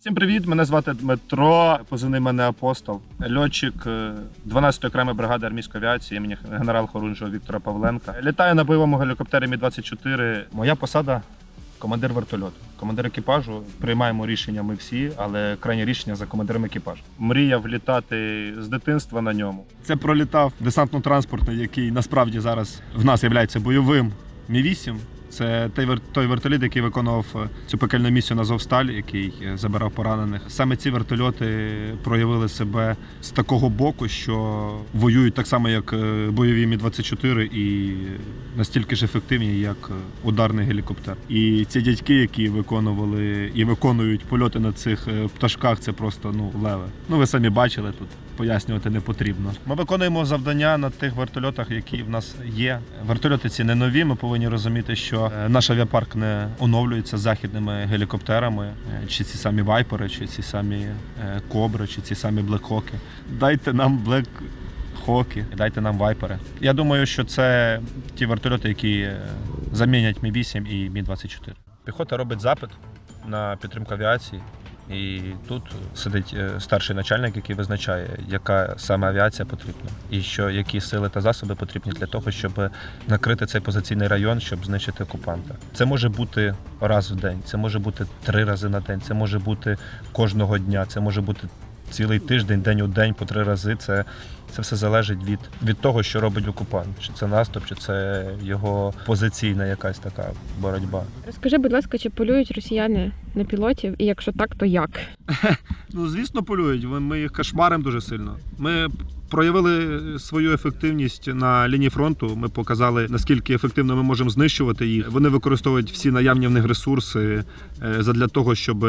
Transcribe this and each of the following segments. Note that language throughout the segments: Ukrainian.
Всім привіт! Мене звати Дмитро. Позивний мене апостол, льотчик е, 12-ї окремої бригади армійської авіації імені генерал хорунжого Віктора Павленка. Літаю на бойовому гелікоптері Мі 24 Моя посада командир вертольоту. Командир екіпажу приймаємо рішення ми всі, але крайнє рішення за командиром екіпажу. Мріяв літати з дитинства на ньому. Це пролітав десантно-транспортний, який насправді зараз в нас є бойовим Мі-8. Це той, той вертоліт, який виконував е, цю пекельну місію на Зовсталь, який е, забирав поранених. Саме ці вертольоти проявили себе з такого боку, що воюють так само, як е, бойові Мі-24, і настільки ж ефективні, як ударний гелікоптер. І ці дядьки, які виконували і виконують польоти на цих пташках, це просто ну леве. Ну ви самі бачили тут. Пояснювати не потрібно. Ми виконуємо завдання на тих вертольотах, які в нас є. Вертольоти ці не нові. Ми повинні розуміти, що е, наш авіапарк не оновлюється західними гелікоптерами, е, чи ці самі вайпери, чи ці самі е, кобри, чи ці самі блекхоки. Дайте нам блек. Хоки, дайте нам вайпери. Я думаю, що це ті вертольоти, які замінять Мі 8 і Мі 24 Піхота робить запит на підтримку авіації. І тут сидить е, старший начальник, який визначає, яка саме авіація потрібна, і що які сили та засоби потрібні для того, щоб накрити цей позиційний район, щоб знищити окупанта. Це може бути раз в день, це може бути три рази на день, це може бути кожного дня, це може бути цілий тиждень, день у день, по три рази. Це, це все залежить від, від того, що робить окупант. Чи це наступ, чи це його позиційна якась така боротьба. Розкажи, будь ласка, чи полюють росіяни на пілотів, і якщо так, то як? Ну, звісно, полюють. Ми- Ми їх кошмаримо дуже сильно. Ми проявили свою ефективність на лінії фронту. Ми показали, наскільки ефективно ми можемо знищувати їх. Вони використовують всі наявні в них ресурси е, задля того, щоб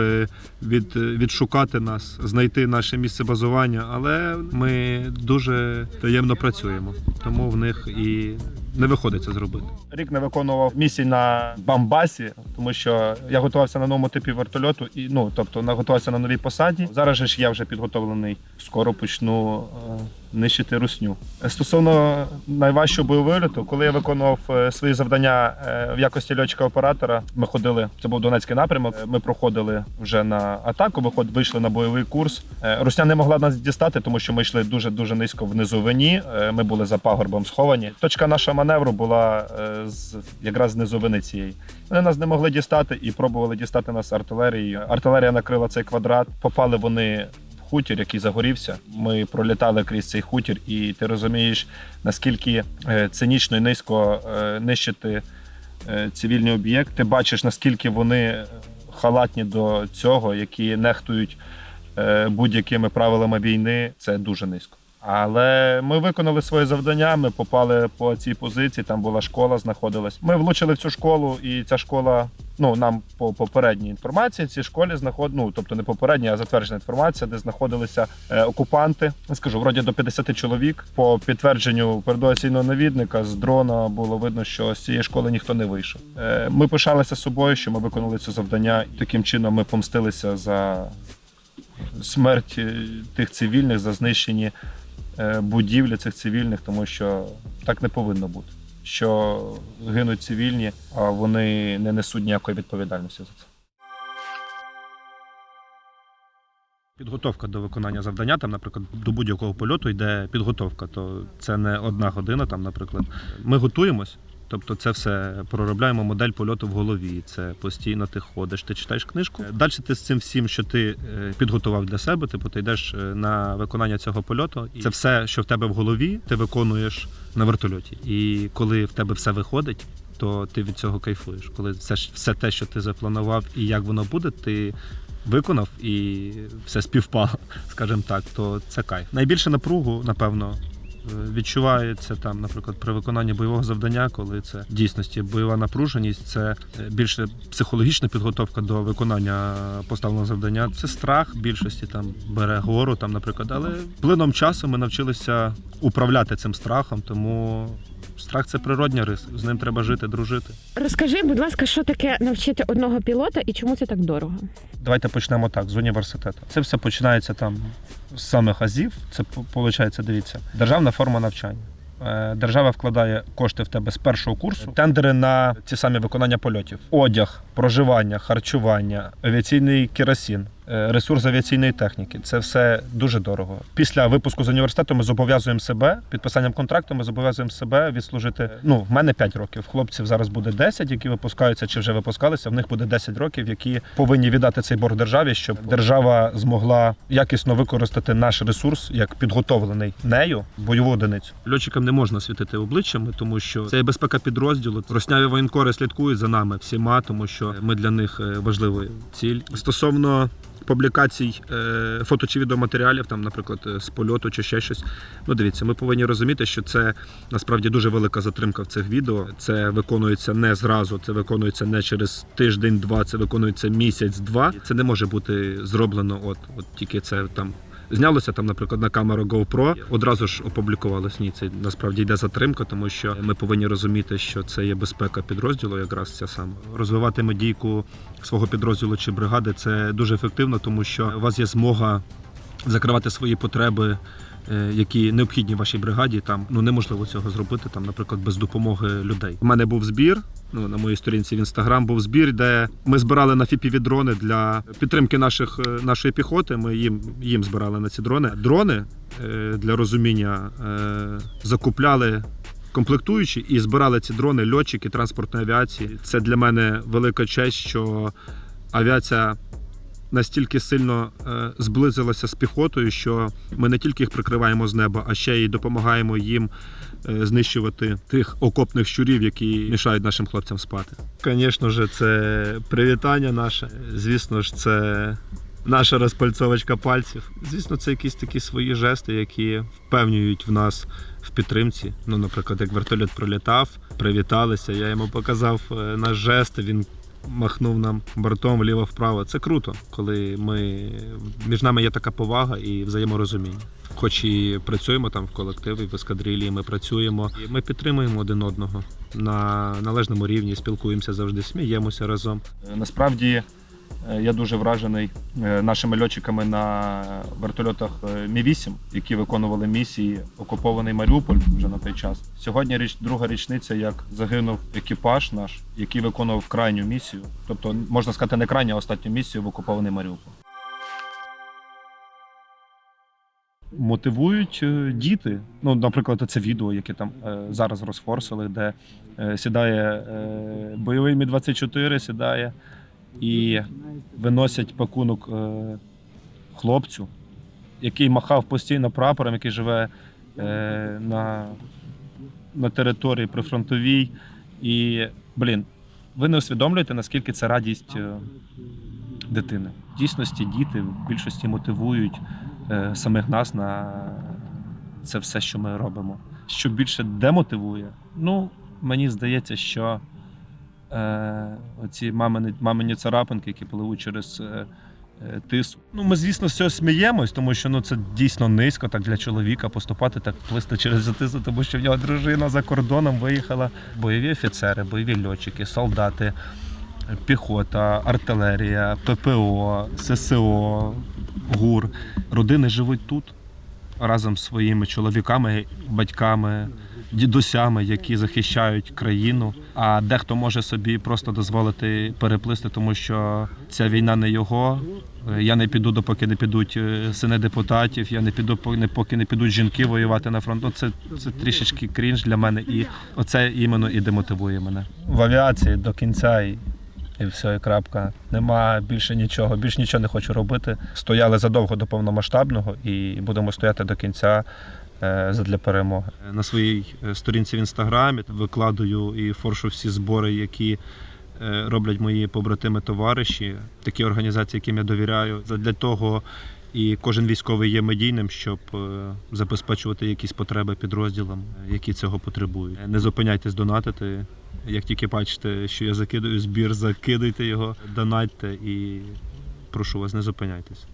від, відшукати нас, знайти наше місце базування. Але ми дуже таємно працюємо, тому в них і не виходить це зробити. Рік не виконував місій на Бамбасі, тому що я готувався на новому типі вертольоту, і ну тобто на- готувався на новій посаді. Зараз ж я вже підготовлений. Скоро почну е, нищити русню. Е, Стосовно найважчого бойового вильоту, коли я виконував е, свої завдання е, в якості льотчика оператора, ми ходили. Це був Донецький напрямок. Ми проходили вже на атаку. Виход вийшли на бойовий курс. Русня не могла нас дістати, тому що ми йшли дуже дуже низько в низовині. Ми були за пагорбом сховані. Точка нашого маневру була з якраз низовини цієї. Вони нас не могли дістати і пробували дістати нас артилерією. Артилерія накрила цей квадрат. Попали вони хутір, який загорівся. Ми пролітали крізь цей хутір, і ти розумієш, наскільки е, цинічно і низько е, нищити е, цивільні об'єкти. Бачиш, наскільки вони халатні до цього, які нехтують будь-якими правилами війни. Це дуже низько. Але ми виконали своє завдання. Ми попали по цій позиції. Там була школа, знаходилась. Ми влучили в цю школу, і ця школа. Ну нам по попередній інформації цій школі знаход... ну, тобто не попередній, а затверджена інформація, де знаходилися е, окупанти. Скажу, вроді до 50 чоловік. По підтвердженню передоваційного навідника з дрона було видно, що з цієї школи ніхто не вийшов. Е, ми пишалися собою, що ми виконали це завдання. І таким чином ми помстилися за смерть е, тих цивільних, за знищені е, будівлі цих цивільних, тому що так не повинно бути. Що гинуть цивільні, а вони не несуть ніякої відповідальності за це. Підготовка до виконання завдання, там, наприклад, до будь-якого польоту йде підготовка. То це не одна година. Там, наприклад, ми готуємось. Тобто це все проробляємо модель польоту в голові. Це постійно ти ходиш, ти читаєш книжку. Далі ти з цим всім, що ти е, підготував для себе, типу ти йдеш е, на виконання цього польоту. І це все, що в тебе в голові, ти виконуєш на вертольоті. І коли в тебе все виходить, то ти від цього кайфуєш. Коли все, все те, що ти запланував, і як воно буде, ти виконав і все співпало, скажімо так, то це кайф. Найбільше напругу, напевно, е, відчувається там, наприклад, при виконанні бойового завдання, коли це в дійсності бойова напруженість, це е, більше психологічна підготовка до виконання поставленого завдання. Це страх більшості там бере гору, там, наприклад, але плином часу ми навчилися управляти цим страхом, тому. Страх це природня риса, з ним треба жити, дружити. Розкажи, будь ласка, що таке навчити одного пілота і чому це так дорого? Давайте почнемо так з університету. Це все починається там з самих азів. Це виходить, дивіться, державна форма навчання. Е, Держава вкладає кошти в тебе з першого курсу, тендери на ці самі виконання польотів, одяг, проживання, харчування, авіаційний керосин, е, ресурс авіаційної техніки це все дуже дорого. Після випуску з університету ми зобов'язуємо себе підписанням контракту. Ми зобов'язуємо себе відслужити. Ну, в мене 5 років. Хлопців зараз буде 10, які випускаються чи вже випускалися. В них буде 10 років, які повинні віддати цей борг державі, щоб держава змогла якісно використати наш ресурс як підготовлений нею бойову одиницю. Льотчикам не можна світити обличчями, тому що це безпека підрозділу. Росняві воєнкори слідкують за нами всіма, тому що ми для них е, важлива ціль. Стосовно публікацій е, фото чи відеоматеріалів, там, наприклад, е, з польоту чи ще щось. Ну, дивіться, ми повинні розуміти, що це насправді дуже велика затримка в цих відео. Це виконується не зразу, це виконується не через тиждень-два, це виконується місяць-два. Це не може бути зроблено. От, от тільки це там Знялося там, наприклад, на камеру GoPro, одразу ж опублікувалось. Ні, це насправді йде затримка, тому що ми повинні розуміти, що це є безпека підрозділу, якраз ця саме розвивати медійку свого підрозділу чи бригади. Це дуже ефективно, тому що у вас є змога закривати свої потреби. Е, Які необхідні вашій бригаді, там ну неможливо цього зробити, там, наприклад, без допомоги людей. У мене був збір. Ну на моїй сторінці в інстаграм був збір, де ми збирали на фіпіві дрони для підтримки наших е, нашої піхоти. Ми їм їм збирали на ці дрони. Дрони е, для розуміння закупляли. Комплектуючі і збирали ці дрони льотчики транспортної авіації. Це для мене велика честь, що авіація настільки сильно е, зблизилася з піхотою, що ми не тільки їх прикриваємо з неба, а ще й допомагаємо їм е, знищувати тих окопних щурів, які мішають нашим хлопцям спати. Звісно ж, це привітання наше. Звісно ж, це наша розпальцовочка пальців. Звісно, це якісь такі свої жести, які впевнюють в нас в підтримці. Ну, наприклад, як вертольот пролітав, привіталися. Я йому показав е, наш жест. Він махнув нам бортом вліво-вправо. Це круто, коли ми між нами є така повага і взаєморозуміння. Хоч і працюємо там в колективі, в ескадрилі, ми працюємо, ми підтримуємо один одного на належному рівні, спілкуємося завжди, сміємося разом. Насправді я дуже вражений е, нашими льотчиками на вертольотах е, Мі-8, які виконували місії окупований Маріуполь вже на той час. Сьогодні річ друга річниця, як загинув екіпаж наш, який виконував крайню місію. Тобто, можна сказати, не крайню, а останню місію в окупований Маріуполь. Мотивують е, діти. Ну, наприклад, це відео, яке там е, зараз розфорсили, де е, сідає е, бойовий Мі 24 сідає і виносять пакунок е, хлопцю, який махав постійно прапором, який живе е, на, на території прифронтовій. І, блін, ви не усвідомлюєте, наскільки це радість е, дитини. В дійсності діти в більшості мотивують самих нас на це все, що ми робимо. Що більше демотивує, ну, мені здається, що оці мамині, мамині царапинки, які пливуть через е, е, тису. Ну, ми, звісно, цього сміємось, тому що ну, це дійсно низько так для чоловіка поступати, так плисти через тису, тому що в нього дружина за кордоном виїхала. Бойові офіцери, бойові льотчики, солдати, піхота, артилерія, ППО, ССО, ГУР. Родини живуть тут разом з своїми чоловіками, батьками, дідусями, які захищають країну. А дехто може собі просто дозволити переплисти, тому що ця війна не його. Е, Я не піду, допоки не підуть е, сини депутатів. Я не піду, поки не підуть жінки воювати на фронт. Ну, це, це трішечки крінж для мене, і оце іменно і демотивує мене. В авіації до кінця і, все, і крапка. Нема більше нічого, більше нічого не хочу робити. Стояли задовго до повномасштабного і будемо стояти до кінця для перемоги. На своїй е, сторінці в інстаграмі викладую і форшу всі збори, які е, роблять мої побратими товариші, такі організації, яким я довіряю. Для того і кожен військовий є медійним, щоб е, забезпечувати якісь потреби підрозділам, е, які цього потребують. Не зупиняйтесь донатити. Як тільки бачите, що я закидаю збір, закидайте його, донатьте і прошу вас, не зупиняйтесь.